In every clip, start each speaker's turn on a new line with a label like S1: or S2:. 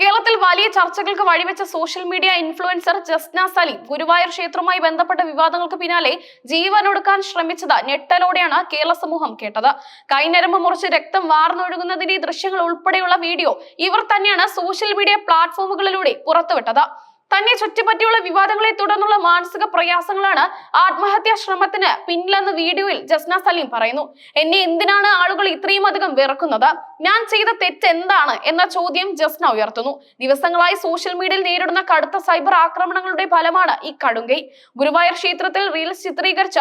S1: കേരളത്തിൽ വലിയ ചർച്ചകൾക്ക് വഴിവെച്ച social media influencer Jasna Saleem Guruvayur ക്ഷേത്രവുമായി ബന്ധപ്പെട്ട വിവാദങ്ങൾക്ക് പിന്നാലെ ജീവനൊടുക്കാൻ ശ്രമിച്ചത് ഞെട്ടലോടെയാണ് കേരള സമൂഹം കേട്ടത്. കൈനരമ്പ് മുറിച്ച് രക്തം വാർന്നൊഴുകുന്നതിന്റെ ദൃശ്യങ്ങൾ ഉൾപ്പെടെയുള്ള വീഡിയോ ഇവർ തന്നെയാണ് സോഷ്യൽ മീഡിയ പ്ലാറ്റ്ഫോമുകളിലൂടെ പുറത്തുവിട്ടത്. തന്നെ ചുറ്റിപ്പറ്റിയുള്ള വിവാദങ്ങളെ തുടർന്നുള്ള മാനസിക പ്രയാസങ്ങളാണ് ആത്മഹത്യാ ശ്രമത്തിന് പിന്നിലെന്ന് വീഡിയോയിൽ ജസ്ന സലീം പറയുന്നു. എന്നെ എന്തിനാണ് ആളുകൾ ഇത്രയും അധികം വെറുക്കുന്നത്? ഞാൻ ചെയ്ത തെറ്റ് എന്താണ്? എന്ന ചോദ്യം ജസ്ന ഉയർത്തുന്നു. ദിവസങ്ങളായി സോഷ്യൽ മീഡിയയിൽ നേരിടുന്ന കടുത്ത സൈബർ ആക്രമണങ്ങളുടെ ഫലമാണ് ഈ കടുങ്കൈ. ഗുരുവായൂർ ക്ഷേത്രത്തിൽ റീൽസ് ചിത്രീകരിച്ച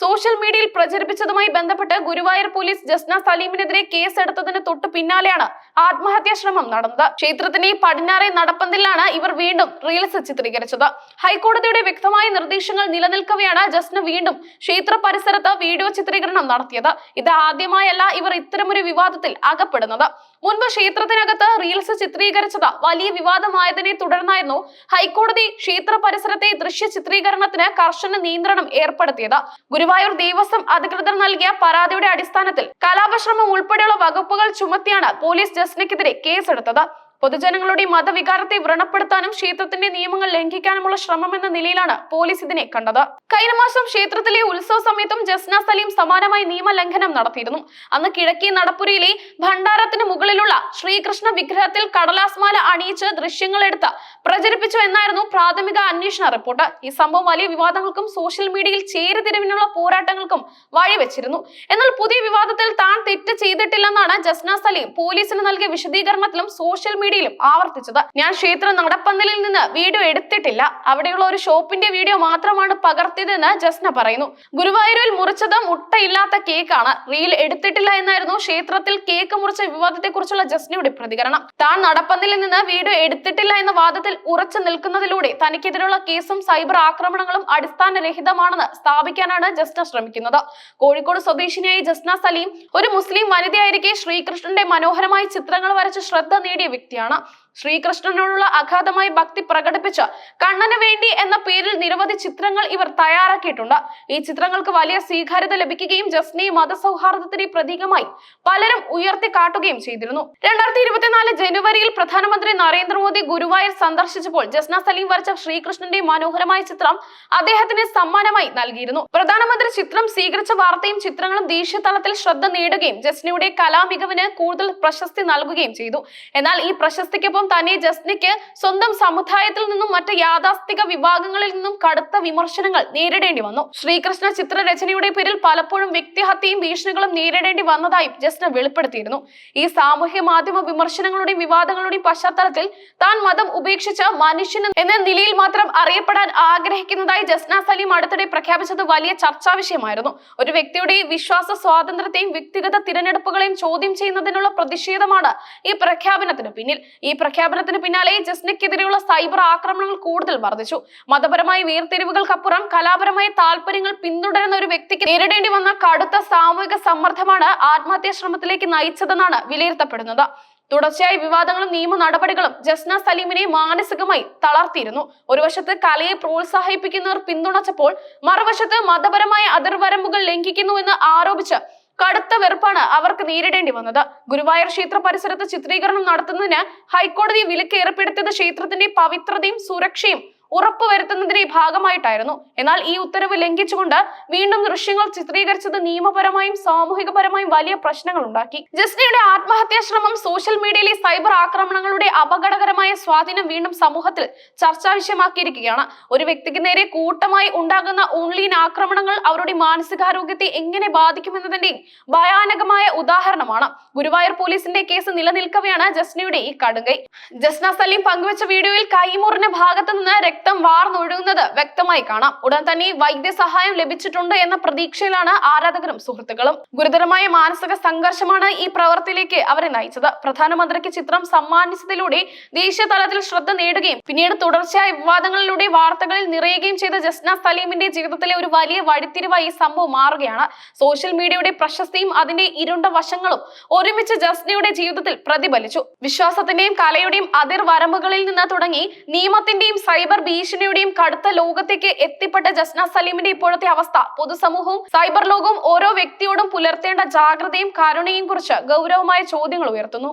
S1: സോഷ്യൽ മീഡിയയിൽ പ്രചരിപ്പിച്ചതുമായി ബന്ധപ്പെട്ട് ഗുരുവായൂർ പോലീസ് ജസ്ന സലീമിനെതിരെ കേസെടുത്തതിന് തൊട്ടു പിന്നാലെയാണ് ആത്മഹത്യാ ശ്രമം നടന്നത്. ക്ഷേത്രത്തിന്റെ പടിഞ്ഞാറെ നടപ്പന്തലിലാണ് ഇവർ വീണ്ടും റീൽസ് ചിത്രീകരിച്ചത്. ഹൈക്കോടതിയുടെ വ്യക്തമായ നിർദ്ദേശങ്ങൾ നിലനിൽക്കവെയാണ് ജസ്ന വീണ്ടും ക്ഷേത്ര പരിസരത്ത് വീഡിയോ ചിത്രീകരണം നടത്തിയത്. ഇത് ആദ്യമായല്ല ഇവർ ഇത്തരമൊരു വിവാദത്തിൽ അകപ്പെടുന്നത്. മുൻപ് ക്ഷേത്രത്തിനകത്ത് റീൽസ് ചിത്രീകരിച്ചത് വലിയ വിവാദമായതിനെ തുടർന്നായിരുന്നു ഹൈക്കോടതി ക്ഷേത്ര പരിസരത്തെ ദൃശ്യ ചിത്രീകരണത്തിന് കർശന നിയന്ത്രണം ഏർപ്പെടുത്തിയത്. ഗുരുവായൂർ ദേവസ്വം അധികൃതർ നൽകിയ പരാതിയുടെ അടിസ്ഥാനത്തിൽ കലാപശ്രമം ഉൾപ്പെടെയുള്ള വകുപ്പുകൾ ചുമത്തിയാണ് പോലീസ് ജസ്നയ്ക്കെതിരെ കേസെടുത്തത്. പൊതുജനങ്ങളുടെ മതവികാരത്തെ വ്രണപ്പെടുത്താനും ക്ഷേത്രത്തിന്റെ നിയമങ്ങൾ ലംഘിക്കാനുമുള്ള ശ്രമം എന്ന നിലയിലാണ് പോലീസ് ഇതിനെ കണ്ടത്. കഴിഞ്ഞ മാസം ക്ഷേത്രത്തിലെ ഉത്സവ സമയത്തും ജസ്ന സലീം സമാനമായി നിയമലംഘനം നടത്തിയിരുന്നു. അന്ന് കിഴക്കേ നടപ്പുരയിലെ ഭണ്ഡാരത്തിന് മുകളിലുള്ള ശ്രീകൃഷ്ണ വിഗ്രഹത്തിൽ കടലാസ്മാല അണിയിച്ച് ദൃശ്യങ്ങളെടുത്ത് പ്രചരിപ്പിച്ചു എന്നായിരുന്നു പ്രാഥമിക അന്വേഷണ റിപ്പോർട്ട്. ഈ സംഭവം വലിയ വിവാദങ്ങൾക്കും സോഷ്യൽ മീഡിയയിൽ ചേരുതിരിവിനുള്ള പോരാട്ടങ്ങൾക്കും വഴിവെച്ചിരുന്നു. എന്നാൽ പുതിയ വിവാദത്തിൽ താൻ തെറ്റ് ചെയ്തിട്ടില്ലെന്നാണ് ജസ്ന സലീം പോലീസിന് നൽകിയ വിശദീകരണത്തിലും സോഷ്യൽ മീഡിയയിലും ആവർത്തിച്ചത്. ഞാൻ ക്ഷേത്ര നടപ്പന്തലിൽ നിന്ന് വീഡിയോ എടുത്തിട്ടില്ല. അവിടെയുള്ള ഒരു ഷോപ്പിന്റെ വീഡിയോ മാത്രമാണ് പകർത്തിയതെന്ന് ജസ്ന പറയുന്നു. ഗുരുവായൂരിൽ മുറിച്ചത് മുട്ടയില്ലാത്ത കേക്കാണ്. റീൽ എടുത്തിട്ടില്ല എന്നായിരുന്നു ക്ഷേത്രത്തിൽ കേക്ക് മുറിച്ച വിവാദത്തെ കുറിച്ചുള്ള ജസ്നയുടെ പ്രതികരണം. താൻ നടപ്പന്തലിൽ നിന്ന് വീഡിയോ എടുത്തിട്ടില്ല എന്ന വാദത്തിൽ ഉറച്ചു നിൽക്കുന്നതിലൂടെ തനിക്കെതിരെയുള്ള കേസും സൈബർ ആക്രമണങ്ങളും അടിസ്ഥാനരഹിതമാണെന്ന് സ്ഥാപിക്കാനാണ് ജസ്ന ശ്രമിക്കുന്നത്. കോഴിക്കോട് സ്വദേശിനിയായ ജസ്ന സലീം ഒരു മുസ്ലിം വനിതയായിരിക്കെ ശ്രീകൃഷ്ണന്റെ മനോഹരമായ ചിത്രങ്ങൾ വരച്ച് ശ്രദ്ധ നേടിയ വ്യക്തിയാണ് ശ്രീകൃഷ്ണനോടുള്ള അഗാധമായ ഭക്തി പ്രകടിപ്പിച്ച് കണ്ണന് വേണ്ടി എന്ന പേരിൽ നിരവധി ചിത്രങ്ങൾ ഇവർ തയ്യാറാക്കിയിട്ടുണ്ട്. ഈ ചിത്രങ്ങൾക്ക് വലിയ സ്വീകാര്യത ലഭിക്കുകയും ജസ്നയെ മതസൗഹാർദ്ദത്തിന്റെ പ്രതീകമായി പലരും ഉയർത്തി കാട്ടുകയും ചെയ്തിരുന്നു. രണ്ടായിരത്തി ഇരുപത്തിനാല് ജനുവരിയിൽ പ്രധാനമന്ത്രി നരേന്ദ്രമോദി ഗുരുവായൂർ സന്ദർശിച്ചപ്പോൾ ജസ്ന സലീം വരച്ച ശ്രീകൃഷ്ണന്റെ മനോഹരമായ ചിത്രം അദ്ദേഹത്തിന് സമ്മാനമായി നൽകിയിരുന്നു. പ്രധാനമന്ത്രി ചിത്രം സ്വീകരിച്ച വാർത്തയും ചിത്രങ്ങളും ദേശീയതലത്തിൽ ശ്രദ്ധ നേടുകയും ജസ്നയുടെ കലാമികവിന് കൂടുതൽ പ്രശസ്തി നൽകുകയും ചെയ്തു. എന്നാൽ ഈ പ്രശസ്തിക്കൊപ്പം തന്നെ ജസ്നയ്ക്ക് സ്വന്തം സമുദായത്തിൽ നിന്നും മറ്റ് യാഥാസ്ഥിക വിഭാഗങ്ങളിൽ നിന്നും കടുത്ത വിമർശനങ്ങൾ നേരിടേണ്ടി വന്നു. ശ്രീകൃഷ്ണ ചിത്രരചനയുടെ പേരിൽ പലപ്പോഴും വ്യക്തിഹത്യയും ഭീഷണികളും നേരിടേണ്ടി വന്നതായും ജസ്ന വെളിപ്പെടുത്തിയിരുന്നു. ഈ സാമൂഹ്യ മാധ്യമ വിമർശനങ്ങളുടെയും വിവാദങ്ങളുടെയും പശ്ചാത്തലത്തിൽ താൻ മതം ഉപേക്ഷിച്ച മനുഷ്യൻ എന്ന നിലയിൽ മാത്രം അറിയപ്പെടാൻ ആഗ്രഹിക്കുന്നതായി ജസ്ന സലീം അടുത്തിടെ പ്രഖ്യാപിച്ചത് വലിയ ചർച്ചാ വിഷയമായിരുന്നു. ഒരു വ്യക്തിയുടെ വിശ്വാസ സ്വാതന്ത്ര്യത്തെയും വ്യക്തിഗത തിരഞ്ഞെടുപ്പുകളെയും ചോദ്യം ചെയ്യുന്നതിനുള്ള പ്രതിഷേധമാണ് ഈ പ്രഖ്യാപനത്തിന് പിന്നിൽ. ഈ പ്രഖ്യാപനത്തിന് പിന്നാലെ ജസ്നയ്ക്കെതിരെയുള്ള സൈബർ ആക്രമണങ്ങൾ കൂടുതൽ വർദ്ധിച്ചു. മതപരമായ വേർതിരിവുകൾക്കപ്പുറം കലാപരമായ താല്പര്യങ്ങൾ പിന്തുടരുന്ന ഒരു വ്യക്തിക്ക് നേരിടേണ്ടി വന്ന കടുത്ത സാമൂഹിക സമ്മർദ്ദമാണ് ആത്മഹത്യാ ശ്രമത്തിലേക്ക് നയിച്ചതെന്നാണ് വിലയിരുത്തപ്പെടുന്നത്. തുടർച്ചയായ വിവാദങ്ങളും നിയമ നടപടികളും ജസ്ന സലീമിനെ മാനസികമായി തളർത്തിയിരുന്നു. ഒരു വശത്ത് കലയെ പ്രോത്സാഹിപ്പിക്കുന്നവർ പിന്തുണച്ചപ്പോൾ മറുവശത്ത് മതപരമായ അതിർവരമ്പുകൾ ലംഘിക്കുന്നുവെന്ന് ആരോപിച്ച് കടുത്ത വെറുപ്പാണ് അവർക്ക് നേരിടേണ്ടി വന്നത്. ഗുരുവായൂർ ക്ഷേത്ര പരിസരത്ത് ചിത്രീകരണം നടത്തുന്നതിന് ഹൈക്കോടതി വിലക്ക് ഏർപ്പെടുത്തിയത് ക്ഷേത്രത്തിന്റെ പവിത്രതയും സുരക്ഷയും ഉറപ്പുവരുത്തുന്നതിന്റെ ഭാഗമായിട്ടായിരുന്നു. എന്നാൽ ഈ ഉത്തരവ് ലംഘിച്ചുകൊണ്ട് വീണ്ടും ദൃശ്യങ്ങൾ ചിത്രീകരിച്ചത് നിയമപരമായും സാമൂഹികപരമായും വലിയ പ്രശ്നങ്ങൾ ഉണ്ടാക്കി ജസ്നയുടെ ആത്മഹത്യാ ശ്രമം സോഷ്യൽ മീഡിയയിലെ സൈബർ ആക്രമണങ്ങളുടെ അപകടകരമായ സ്വാധീനം വീണ്ടും സമൂഹത്തിൽ ചർച്ചാ വിഷയമാക്കിയിരിക്കുകയാണ്. ഒരു വ്യക്തിക്ക് നേരെ കൂട്ടമായി ഉണ്ടാകുന്ന ഓൺലൈൻ ആക്രമണങ്ങൾ അവരുടെ മാനസികാരോഗ്യത്തെ എങ്ങനെ ബാധിക്കുമെന്നതിന്റെ ഭയാനകമായ ഉദാഹരണമാണ്. ഗുരുവായൂർ പോലീസിന്റെ കേസ് നിലനിൽക്കവെയാണ് ജസ്നയുടെ ഈ കടുകൈ ജസ്ന സലീം പങ്കുവച്ച വീഡിയോയിൽ കൈമുറിന്റെ ഭാഗത്തു നിന്ന് രക്തം വാർന്നൊഴുകുന്നത് വ്യക്തമായി കാണാം. ഉടൻ തന്നെ വൈദ്യസഹായം ലഭിച്ചിട്ടുണ്ട് എന്ന പ്രതീക്ഷയിലാണ് ആരാധകരും സുഹൃത്തുക്കളും. ഗുരുതരമായ മാനസിക സംഘർഷമാണ് ഈ പ്രവൃത്തിയിലേക്ക് അവരെ നയിച്ചത്. പ്രധാനമന്ത്രിക്ക് ചിത്രം സമ്മാനിച്ചതിലൂടെ ദേശീയ തലത്തിൽ ശ്രദ്ധ നേടുകയും പിന്നീട് തുടർച്ചയായ വിവാദങ്ങളിലൂടെ വാർത്തകളിൽ നിറയുകയും ചെയ്ത ജസ്ന സലീമിന്റെ ജീവിതത്തിലെ ഒരു വലിയ വഴിത്തിരിവായി സംഭവം മാറുകയാണ്. സോഷ്യൽ മീഡിയയുടെ പ്രശസ്തിയും അതിന്റെ ഇരുണ്ട വശങ്ങളും ഒരുമിച്ച് ജസ്നയുടെ ജീവിതത്തിൽ പ്രതിഫലിച്ചു. വിശ്വാസത്തിന്റെയും കലയുടെയും അതിർവരമ്പുകളിൽ നിന്ന് തുടങ്ങി നിയമത്തിന്റെയും സൈബർ ഭീഷണിയുടെയും കടുത്ത ലോകത്തേക്ക് എത്തിപ്പെട്ട ജസ്ന സലീമിന്റെ ഇപ്പോഴത്തെ അവസ്ഥ. പൊതുസമൂഹവും സൈബർ ലോകവും ഓരോ വ്യക്തിയോടും പുലർത്തേണ്ട ജാഗ്രതയും കരുണയും കുറിച്ച് ഗൗരവമായ ചോദ്യങ്ങൾ ഉയർത്തുന്നു.